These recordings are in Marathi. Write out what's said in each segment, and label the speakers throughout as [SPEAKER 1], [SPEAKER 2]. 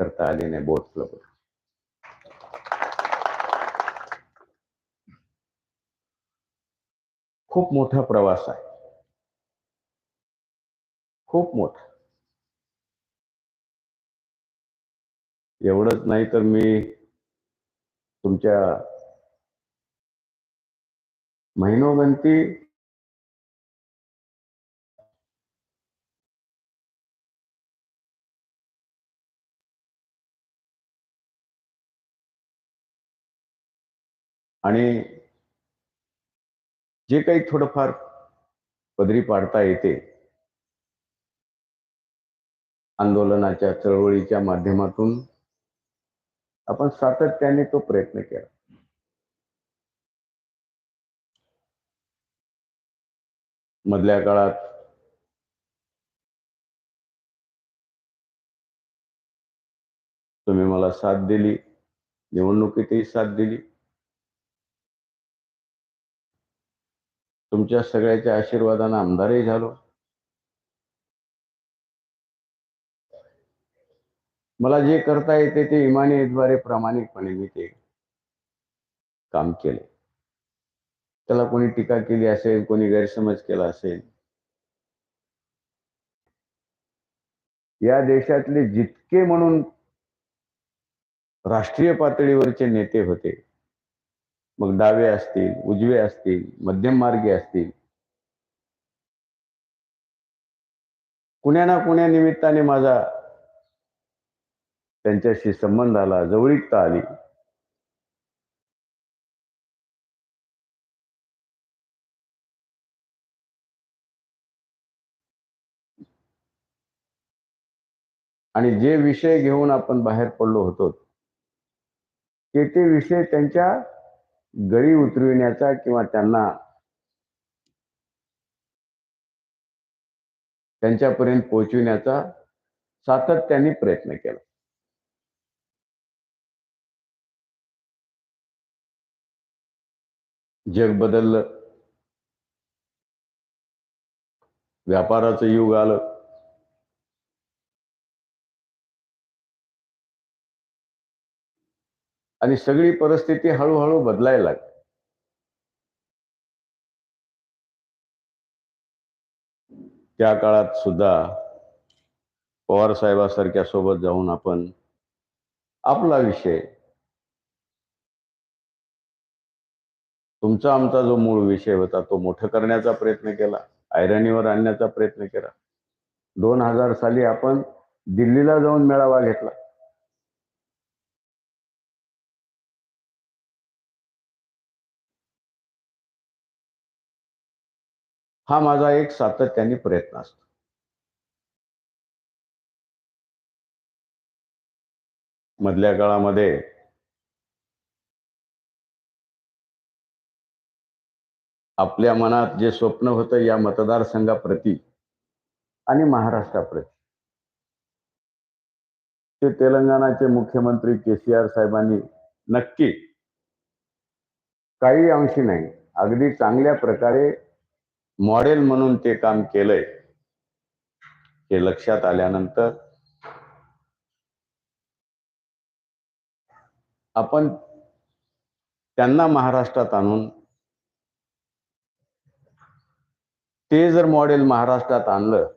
[SPEAKER 1] करता आली नाही बोट क्लब खूप मोठा प्रवास आहे. खूप मोठा. एवढंच नाही तर मी तुमच्या महिनोगंती आणि जे काही थोडंफार पदरी पाडता येते आंदोलनाच्या चळवळीच्या माध्यमातून आपण सातत्याने तो प्रयत्न केला. मधल्या काळात तुम्ही मला साथ दिली निवडणुकीतही साथ दिली. तुमच्या सगळ्याच्या आशीर्वादानं आमदारही झालो. मला जे करता येते ते इमानीद्वारे प्रामाणिकपणे मी ते काम केले. त्याला कोणी टीका केली असेल कोणी गैरसमज केला असेल. या देशातले जितके म्हणून राष्ट्रीय पातळीवरचे नेते होते मग डावे असतील उजवे असतील मध्यम मार्गी असतील. कुण्या ना कुण्या निमित्ताने माझा त्यांच्याशी संबंध आला जवळीकता आली. आणि जे विषय घेऊन आपण बाहेर पडलो होतो ते ते विषय त्यांच्या गळी उतरविण्याचा किंवा त्यांना त्यांच्यापर्यंत पोहोचविण्याचा सातत्याने प्रयत्न केला. जग बदललं. व्यापाराचं युग आलं. आणि सगळी परिस्थिती हळूहळू बदलायला लागली. त्या काळात सुद्धा पवार साहेबासारख्या सोबत जाऊन आपण आपला विषय तुमचा आमचा जो मूळ विषय होता तो मोठं करण्याचा प्रयत्न केला ऐरणीवर आणण्याचा प्रयत्न केला. दोन हजार साली आपण दिल्लीला जाऊन मेळावा घेतला. हा माझा एक सातत्याने प्रयत्न असतो. मधल्या काळामध्ये आपल्या मनात जे स्वप्न होतं या मतदारसंघाप्रती आणि महाराष्ट्राप्रती ते तेलंगणाचे मुख्यमंत्री के सी आर साहेबांनी नक्की काही अंशी नाही अगदी चांगल्या प्रकारे मॉडेल म्हणून ते काम केलंय हे लक्षात आल्यानंतर आपण त्यांना महाराष्ट्रात आणून ते जर मॉडेल महाराष्ट्रात आणलं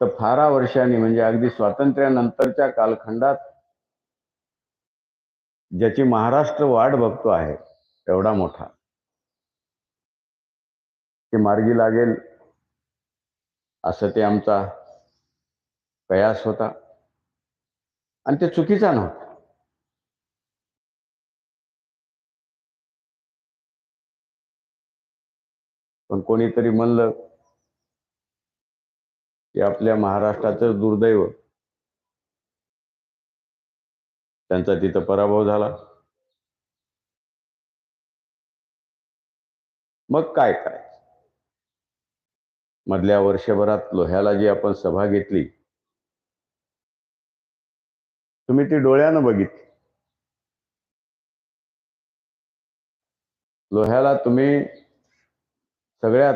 [SPEAKER 1] तर फारा वर्षांनी म्हणजे अगदी स्वातंत्र्यानंतरच्या कालखंडात ज्याची महाराष्ट्र वाट बघतो आहे एवढा मोठा. ते मार्गी लागेल असं ते आमचा कयास होता. आणि ते चुकीचा नव्हता. पण कोणीतरी म्हणलं की आपल्या महाराष्ट्राचं दुर्दैव त्यांचा तिथं पराभव झाला. मग काय काय? मधल्या वर्षभरात लोह्याला जी आपण सभा घेतली तुम्ही ती डोळ्यानं बघितली. लोह्याला तुम्ही सगळ्यात